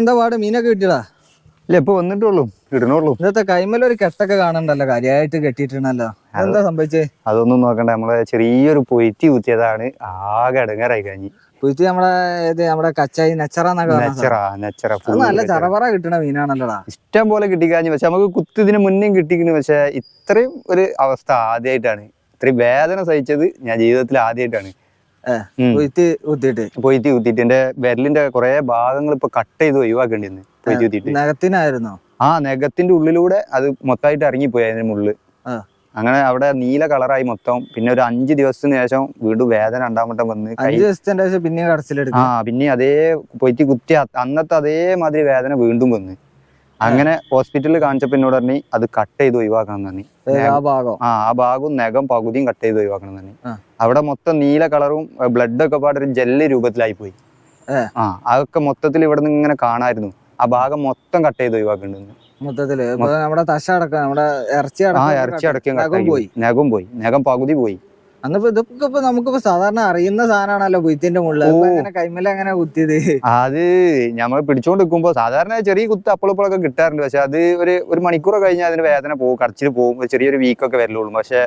എന്താ പാട്? മീനൊക്കെ കിട്ടിയടാ? ഇല്ല ഇപ്പൊ വന്നിട്ടുള്ളൂ ഇടണുള്ളൂ ഇന്നത്തെ കൈമലൊരു കെട്ടൊക്കെ കാണണ്ടല്ലോ കാര്യമായിട്ട് കെട്ടിയിട്ടുണ്ടല്ലോ എന്താ സംഭവിച്ചേ? അതൊന്നും നോക്കണ്ട. നമ്മളെ ചെറിയൊരു പൊയ്ത്തി കുത്തിയതാണ്. ആകെ അടങ്ങാറായി കഴിഞ്ഞു. പൊയ്ത്തി നമ്മളെ ഏത് നമ്മുടെ കച്ചായി നെച്ചറ നല്ല ചറവറ കിട്ടണ മീനാണല്ലോടാ. ഇഷ്ടം പോലെ കിട്ടിക്കാഞ്ഞു പക്ഷെ നമുക്ക് കുത്തിന് മുന്നേ കിട്ടിക്കുന്നു പക്ഷെ ഇത്രയും ഒരു അവസ്ഥ ആദ്യമായിട്ടാണ് ഇത്രയും വേദന സഹിച്ചത് ഞാൻ ജീവിതത്തിൽ ആദ്യമായിട്ടാണ് കുത്തിയിട്ട് പൊയ്ത്തി കുത്തിയിട്ട് എന്റെ വിരലിന്റെ കുറെ ഭാഗങ്ങൾ ഇപ്പൊ കട്ട് ചെയ്ത് ഒഴിവാക്കേണ്ടിരുന്നു പൊയ്ത്തി കുത്തിയിട്ട് നഖത്തിനായിരുന്നോ? ആ നഖത്തിന്റെ ഉള്ളിലൂടെ അത് മൊത്തമായിട്ട് ഇറങ്ങിപ്പോയി അതിന്റെ മുള്ളിൽ. അങ്ങനെ അവിടെ നീല കളറായി മൊത്തം. പിന്നെ ഒരു അഞ്ച് ദിവസത്തിന് ശേഷം വീണ്ടും വേദന രണ്ടാമട്ടം വന്ന് അഞ്ച് ദിവസത്തിന്റെ ശേഷം പിന്നെ ആ പിന്നെ അതേ പൊയ്ത്തി കുത്തി അന്നത്തെ അതേമാതിരി വേദന വീണ്ടും വന്ന്. അങ്ങനെ ഹോസ്പിറ്റലിൽ കാണിച്ചപ്പോ എന്നോട് പറഞ്ഞു അത് കട്ട് ചെയ്ത് ഒഴിവാക്കണം തന്നെ ആ ആ ഭാഗവും നഖം പകുതിയും കട്ട് ചെയ്ത് ഒഴിവാക്കണം തന്നെ അവിടെ മൊത്തം നീല കളറും ബ്ലഡ് ഒക്കെ പാടൊരു ജെല്ല് രൂപത്തിലായി പോയി. ആ അതൊക്കെ മൊത്തത്തിൽ ഇവിടെ നിന്ന് ഇങ്ങനെ കാണായിരുന്നു. ആ ഭാഗം മൊത്തം കട്ട് ചെയ്ത് ഒഴിവാക്കുന്നുണ്ട് മൊത്തത്തിൽ. നമ്മുടെ തശ അടക്കം നമ്മുടെ ഇറച്ചി ആ അടക്കം ഇറച്ചി അടക്കം നഖം പോയി പോയി. നഖം പോയി. നഖം പകുതി പോയി. അന്നിപ്പോ ഇതൊക്കെ ഇപ്പൊ നമുക്കിപ്പോ സാധാരണ അറിയുന്ന സാധനമാണല്ലോ കുത്തിന്റെ മുകളിൽ. അങ്ങനെ കൈമല അങ്ങനെ കുത്തിയത്? അത് നമ്മൾ പിടിച്ചോണ്ട് നിൽക്കുമ്പോ സാധാരണ ചെറിയ കുത്ത് അപ്പോഴപ്പോഴൊക്കെ കിട്ടാറുണ്ട്. പക്ഷെ അത് ഒരു ഒരു മണിക്കൂർ കഴിഞ്ഞാൽ അതിന് വേദന പോകും കടച്ചിൽ പോകും ചെറിയൊരു വീക്കൊക്കെ വരലുള്ളൂ. പക്ഷെ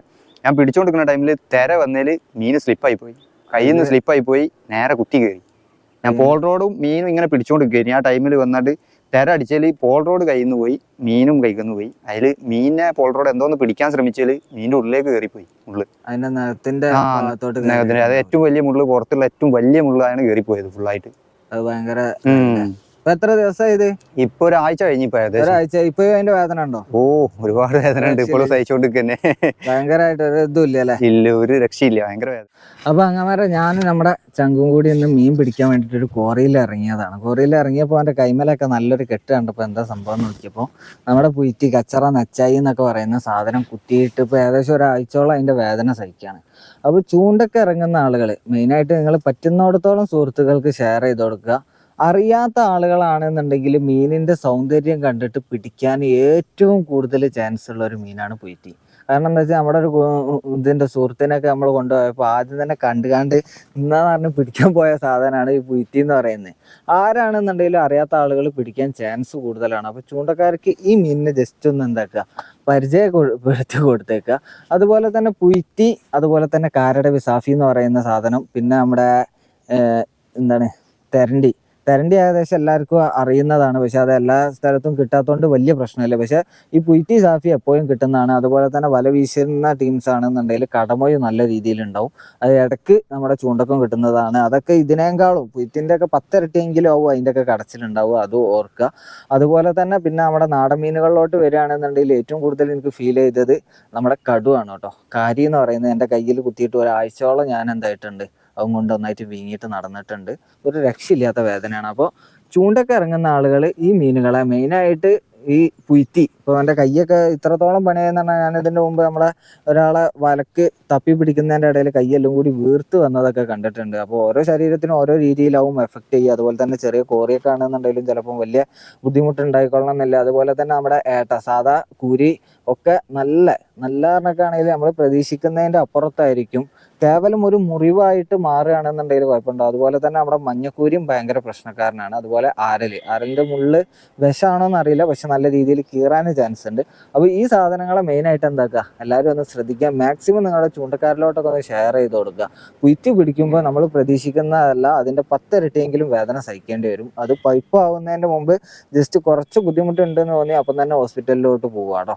ഞാൻ പിടിച്ചോണ്ടിരിക്കുന്ന ടൈമിൽ തെര വന്നതിൽ മീൻ സ്ലിപ്പായി പോയി കയ്യിൽ നിന്ന് സ്ലിപ്പായി പോയി നേരെ കുത്തി കയറി ഞാൻ പോൾ റോഡും മീനും ഇങ്ങനെ പിടിച്ചോണ്ടിരിക്കുകയായിരുന്നു ആ ടൈമിൽ വന്നിട്ട് തെര അടിച്ചാൽ പോൾ റോഡ് കയ്യിൽ നിന്ന് പോയി മീനും നിന്ന് പോയി. അതിൽ മീനെ പോൾ റോഡ് എന്തോന്ന് പിടിക്കാൻ ശ്രമിച്ചാൽ മീനിന്റെ ഉള്ളിലേക്ക് കയറിപ്പോയി ഉള്ളു. അതിന്റെ നഖത്തിന്റെ അത് ഏറ്റവും വലിയ മുള്ളു പുറത്തുള്ള ഏറ്റവും വലിയ മുള്ളാണ് കയറിപ്പോയത് ഫുള്ളായിട്ട് അത് ഭയങ്കര എത്ര ദിവസമായി ഇത് ഇപ്പൊ ഒരാഴ്ച കഴിഞ്ഞിപ്പോ ഒരാഴ്ച. ഇപ്പൊ അതിന്റെ വേദന ഉണ്ടോ? ഓ ഒരുപാട് വേദന ഉണ്ട്. ഇപ്പോഴും സഹിച്ചോണ്ടിരിക്കന്നെ. ഭയങ്കരമായിട്ട് ഒരു ഇതും ഇല്ല അല്ലെ? ഇല്ല ഒരു രക്ഷയില്ല. ഭയങ്കര വേദന. അപ്പൊ അങ്ങനെ ഞാൻ നമ്മുടെ ചങ്കും കൂടി ഒന്ന് മീൻ പിടിക്കാൻ വേണ്ടിട്ട് ഒരു കോറിയിൽ ഇറങ്ങിയതാണ്. കോറിയിൽ ഇറങ്ങിയപ്പോ അവന്റെ കൈമലൊക്കെ നല്ലൊരു കെട്ട് കണ്ടപ്പോ എന്താ സംഭവം നോക്കിയപ്പോ നമ്മുടെ പുറ്റി കച്ചറ നച്ചായി എന്നൊക്കെ പറയുന്ന സാധനം കുത്തിയിട്ട് ഇപ്പൊ ഏകദേശം ഒരാഴ്ചയോളം അതിന്റെ വേദന സഹിക്കുകയാണ് അപ്പോൾ ചൂണ്ടൊക്കെ ഇറങ്ങുന്ന ആളുകൾ മെയിനായിട്ട് നിങ്ങൾ പറ്റുന്നിടത്തോളം സുഹൃത്തുക്കൾക്ക് ഷെയർ ചെയ്ത് കൊടുക്കുക. അറിയാത്ത ആളുകളാണെന്നുണ്ടെങ്കിൽ മീനിന്റെ സൗന്ദര്യം കണ്ടിട്ട് പിടിക്കാൻ ഏറ്റവും കൂടുതൽ ചാൻസ് ഉള്ള ഒരു മീനാണ് പൊയ്റ്റി. കാരണം എന്താ വെച്ചാൽ നമ്മുടെ ഒരു ഇതിന്റെ സുഹൃത്തിനൊക്കെ നമ്മൾ കൊണ്ടുപോയപ്പോൾ ആദ്യം തന്നെ കണ്ട് കണ്ട് ഇന്നാന്ന് പറഞ്ഞ് പിടിക്കാൻ പോയ സാധനമാണ് ഈ പുറ്റി എന്ന് പറയുന്നത്. ആരാണെന്നുണ്ടെങ്കിലും അറിയാത്ത ആളുകൾ പിടിക്കാൻ ചാൻസ് കൂടുതലാണ്. അപ്പോൾ ചൂണ്ടക്കാർക്ക് ഈ മീനിനെ ജസ്റ്റ് ഒന്ന് എന്താക്കുക? പരിചയപ്പെടുത്തി കൊടുത്തേക്കുക. അതുപോലെ തന്നെ പുറ്റി അതുപോലെ തന്നെ കാരട വിസാഫി എന്ന് പറയുന്ന സാധനം പിന്നെ നമ്മുടെ എന്താണ് തെരണ്ടി. തെരണ്ടി ഏകദേശം എല്ലാവർക്കും അറിയുന്നതാണ്. പക്ഷെ അത് എല്ലാ സ്ഥലത്തും കിട്ടാത്തതുകൊണ്ട് വലിയ പ്രശ്നമില്ല. പക്ഷെ ഈ പുയ്റ്റി സാഫി എപ്പോഴും കിട്ടുന്നതാണ്. അതുപോലെ തന്നെ വല വീശുന്ന ടീംസ് ആണെന്നുണ്ടെങ്കിൽ കടമൊഴി നല്ല രീതിയിൽ ഉണ്ടാവും അത് ഇടയ്ക്ക് നമ്മുടെ ചൂണ്ടക്കം കിട്ടുന്നതാണ്. അതൊക്കെ ഇതിനേക്കാളും പുയ്റ്റിന്റെ ഒക്കെ പത്തിരട്ടിയെങ്കിലും ആവും അതിന്റെ ഒക്കെ കടച്ചിലുണ്ടാവും അത് ഓർക്കുക. അതുപോലെ തന്നെ പിന്നെ നമ്മുടെ നാടൻ മീനുകളിലോട്ട് വരികയാണെന്നുണ്ടെങ്കിൽ ഏറ്റവും കൂടുതൽ എനിക്ക് ഫീൽ ചെയ്തത് നമ്മുടെ കടുവാണ് കേട്ടോ. കാരി എന്ന് പറയുന്നത് എന്റെ കയ്യിൽ കുത്തിയിട്ട് ഒരാഴ്ചയോളം ഞാൻ എന്തായിട്ടുണ്ട്. അതും കൊണ്ട് ഒന്നായിട്ട് വീങ്ങിയിട്ട് നടന്നിട്ടുണ്ട്. ഒരു രക്ഷയില്ലാത്ത വേദനയാണ്. അപ്പോൾ ചൂണ്ടൊക്കെ ഇറങ്ങുന്ന ആളുകൾ ഈ മീനുകളെ മെയിനായിട്ട് ഈ പുയ്ത്തി ഇപ്പോൾ എന്റെ കൈയൊക്കെ ഇത്രത്തോളം പണിയെന്ന് പറഞ്ഞാൽ ഞാൻ ഇതിന്റെ മുമ്പ് നമ്മളെ ഒരാളെ വലക്ക് തപ്പി പിടിക്കുന്നതിന്റെ ഇടയിൽ കൈയെല്ലാം കൂടി വീർത്ത് വന്നതൊക്കെ കണ്ടിട്ടുണ്ട്. അപ്പോൾ ഓരോ ശരീരത്തിനും ഓരോ രീതിയിലാവും എഫക്റ്റ് ചെയ്യുക. അതുപോലെ തന്നെ ചെറിയ കോറിയൊക്കെ ആണെന്നുണ്ടെങ്കിലും ചിലപ്പം വലിയ ബുദ്ധിമുട്ടുണ്ടായിക്കൊള്ളണം എന്നില്ല അതുപോലെ തന്നെ നമ്മുടെ ഏട്ട സാധാ കുരി ഒക്കെ നല്ല നല്ല കണക്കാണെങ്കിൽ നമ്മൾ പ്രതീക്ഷിക്കുന്നതിന്റെ അപ്പുറത്തായിരിക്കും. കേവലം ഒരു മുറിവായിട്ട് മാറുകയാണെന്നുണ്ടെങ്കിൽ കുഴപ്പമുണ്ടോ അതുപോലെ തന്നെ നമ്മുടെ മഞ്ഞക്കൂരിയും ഭയങ്കര പ്രശ്നക്കാരനാണ്. അതുപോലെ ആരൽ. ആരലിന്റെ മുള്ള് വിഷമാണോന്ന് അറിയില്ല. പക്ഷെ നല്ല രീതിയിൽ കീറാൻ ചാൻസ് ഉണ്ട്. അപ്പോൾ ഈ സാധനങ്ങളെ മെയിനായിട്ട് എന്താക്കുക? എല്ലാവരും ഒന്ന് ശ്രദ്ധിക്കുക. മാക്സിമം നിങ്ങളുടെ ചൂണ്ടക്കാരിലോട്ടൊക്കെ ഒന്ന് ഷെയർ ചെയ്ത് കൊടുക്കുക. കുറ്റി പിടിക്കുമ്പോൾ നമ്മൾ പ്രതീക്ഷിക്കുന്നതല്ല അതിന്റെ പത്തിരട്ടിയെങ്കിലും വേദന സഹിക്കേണ്ടി വരും. അത് പൈപ്പ് ആവുന്നതിന്റെ മുമ്പ് ജസ്റ്റ് കുറച്ച് ബുദ്ധിമുട്ടുണ്ടെന്ന് തോന്നി അപ്പം തന്നെ ഹോസ്പിറ്റലിലോട്ട് പോവാട്ടോ